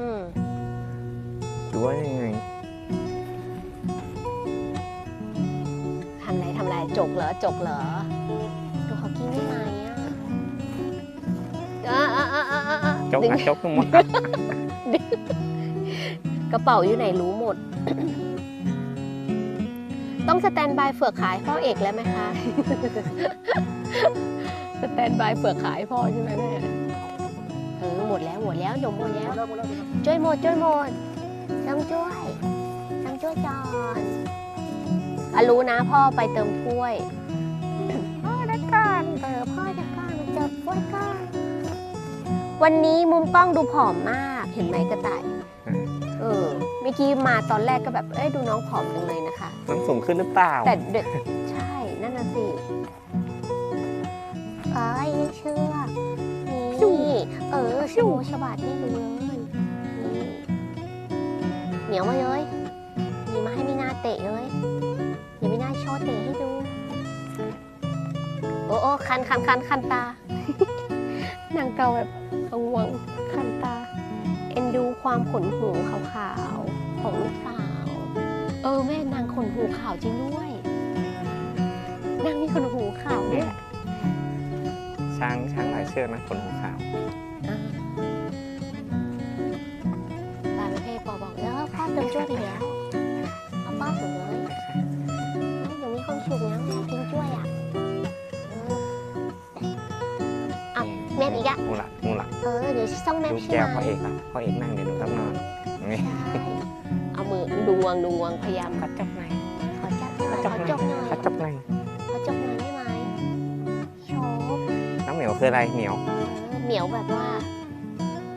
อืมหรือว่ายังไง ทำไรทำไรจกเหรอจกเหรอดูเขากินได้ไหมอะอะอะอะอะอะจกดึงอะจกทั้งหมดกระเป๋าอยู่ไหนรู้หมด ต้องสแตนบายเฟือกขายพ่อเอกแล้วไหมคะ สแตนบายเฟือกขายพ่อใช่ไหมแม่เออหมดแล้วหมดแล้วยมหมดแล้ว ช่วยหมดช่วยหมดต้องช่วยต้องช่วยจอนอะรู้นะพ่อไปเติมถ้วย พ่อได้ก่อนเออพ่อจะก่อนมาเจอถ้วยก่อนวันนี้มุมกล้องดูผอมมาก เห็นไหมกระต่าย เออ เมื่อกี้มาตอนแรกก็แบบ เอ้ยดูน้องผอมจังเลยนะคะมันสูงขึ้นหรือเปล่า แต่เด็กใช่ นั่นน่ะสิเอ้ยเชือกนี่เออโชว์ฉบัดนี่ดูเลยนี่เหนียวมาเลยมีมาให้มีนาเตะเลยเดี๋ยวมีนาโชว์เตะให้ดู โอ้โอ้คันคันคันคันตานางเกาแบบกังวลคันตา เอ็นดูความขนหูขาวๆของลูกสาว เออแม่นางขนหูขาวจริงด้วย นางมีขนหูขาวด้วยช้างช้างหลายเชือกนะขนหูขาว แม่อีกอะมูหลักมูหลักเออเดี๋ยวส่งแม่ดูใช่แก้วไหมพ่อเอกละพ่อเอกนั่งเดี๋ยวหนูต้องนอนนี่ใช่เอามือดวงดวงพยายามเขาจับไหนขอจับได้ไหมจับขอไหนจบหน่อยเขาจับไหนขอจบหน่อยได้ไหมโชว์น้ำเหนียวคืออะไรเหนียวเออเหมียวแบบว่า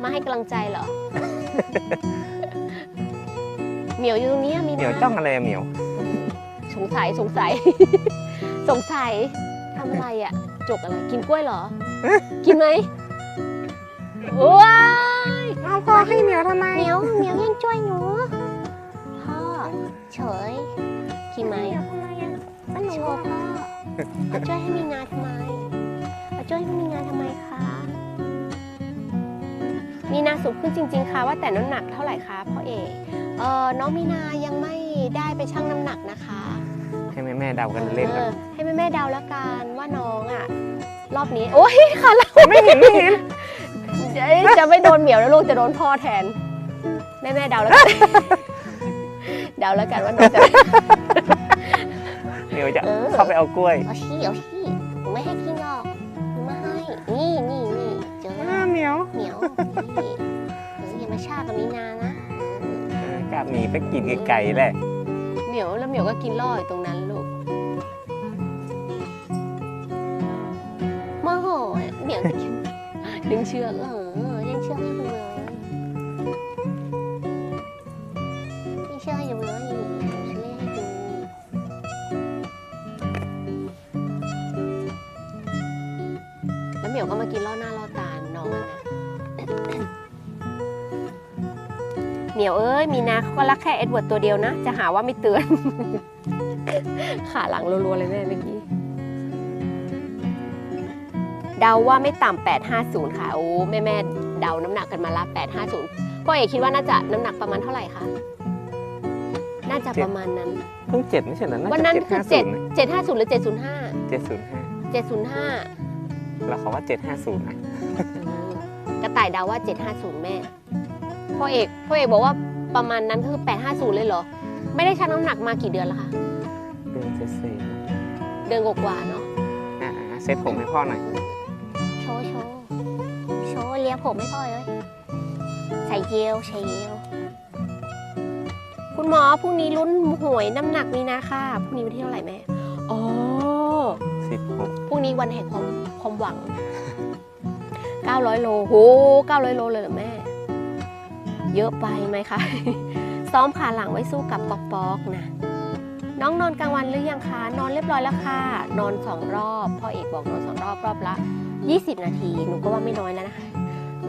มาให้กำลังใจเหรอ เหมียวอยู่ตรงเนี้ยมีเหนียวนะจ้องอะไรอะเหนียวสงสัยสงสัย สงสัยทำอะไรอะ จกอะไรกินกล้วยเหรอ กินไหมว้ายเอาพ่อให้เหนียวทำไมเหมียวเหมียวยังช่วยหนูพ่อเฉยกินไหมก็หนูบอกพ่อเอาช่วยให้มีนาทำไมเอาช่วยให้มีนาทำไมคะมีนาสูงขึ้นจริง ๆค่ะว่าแต่น้ำหนักเท่าไหร่คะพ่อเอกเออน้องมีนายังไม่ได้ไปชั่งน้ำหนักนะคะ ให้แม่แม่ๆเดากันเล่นเอกันอให้แม่แม่ๆเดาแล้วกันว่าน้องอะ รอบนี้ โอ้ยค่ะเราไม่เห็นไม่เห็นเอ้ยจะไม่โดนเหมียวแล้วลูกจะโดนพ่อแทน แม่แม่ๆเดาแล้วกันเดาแล้วกันว่าน้องจะเหนียวจะเออเข้าไปเอากล้วยเอาชี้เอาชี้หนูไม่ให้กินหรอกหนูไม่ให้นี่นี่นี่เจออ้าเหนียวเหมียวนี่เอออย่ามาชากับมีนานะเออกลับหนีไปกินไก่ๆแหละเหมียวแล้วเหมียวก็กินล่ออยู่ตรงนั้นลูก กินดึงเชือกเออยังเชือกให้ดูเลยยังเชือกให้ดูเลยหนูจะเล่นให้ดูแล้วเหมียวก็มากินล่อหน้าล่อตาน้องนะเหมียวเอ้ยมีนาเขาก็รักแค่เอ็ดเวิร์ดตัวเดียวนะ จะหาว่าไม่เตือน ขาหลังรัวๆเลยแม่เมื่อกี้ เดาว่าไม่ต่ำ850 ค่ะโอ้แม่แม่ๆเดาน้ำหนักกันมาละ850พ่อเอกคิดว่าน่าจะน้ำหนักประมาณเท่าไหร่คะน่าจะประมาณนั้นเพิ่งเจ็ดไม่ใช่เหรอวันนั้นคือเจ็ด7 750หรือ705เจ็ดศูนย์ห้า705เราขอว่าเจ็ดห้าศูนย์นะอืมกระต่ายเดาว่า750แม่พ่อเอกพ่อเอกบอกว่าประมาณนั้นคือ850เลยเหรอ ไม่ได้ชั่งน้ำหนักมากี่เดือนแล้วคะเดือนเศษเดือนกว่าๆเนาะๆอ่าเซ็ตผมให้พ่อหน่อยโชว์โชว์โชว์เลียผมไม่พ่อเลยใส่เยลใส่เยลคุณหมอพรุ่งนี้ลุ้นหวยน้ำหนักมีนาค่ะพรุ่งนี้วันที่เท่าไหร่แม่อ๋อสิบหกพรุ่งนี้วันแห่งความความหวัง 900 โลโห900 โลเลยเหรอแม่ เยอะไปไหมคะ ซ้อมขาหลังไว้สู้กับปอกปอกๆนะ น้องนอนกลางวันหรือยังคะ นอนเรียบร้อยแล้วค่ะ นอนสองรอบ พ่อเอกบอกนอนสองรอบรอบละ 20 นาที หนูก็ว่าไม่น้อยแล้วนะคะ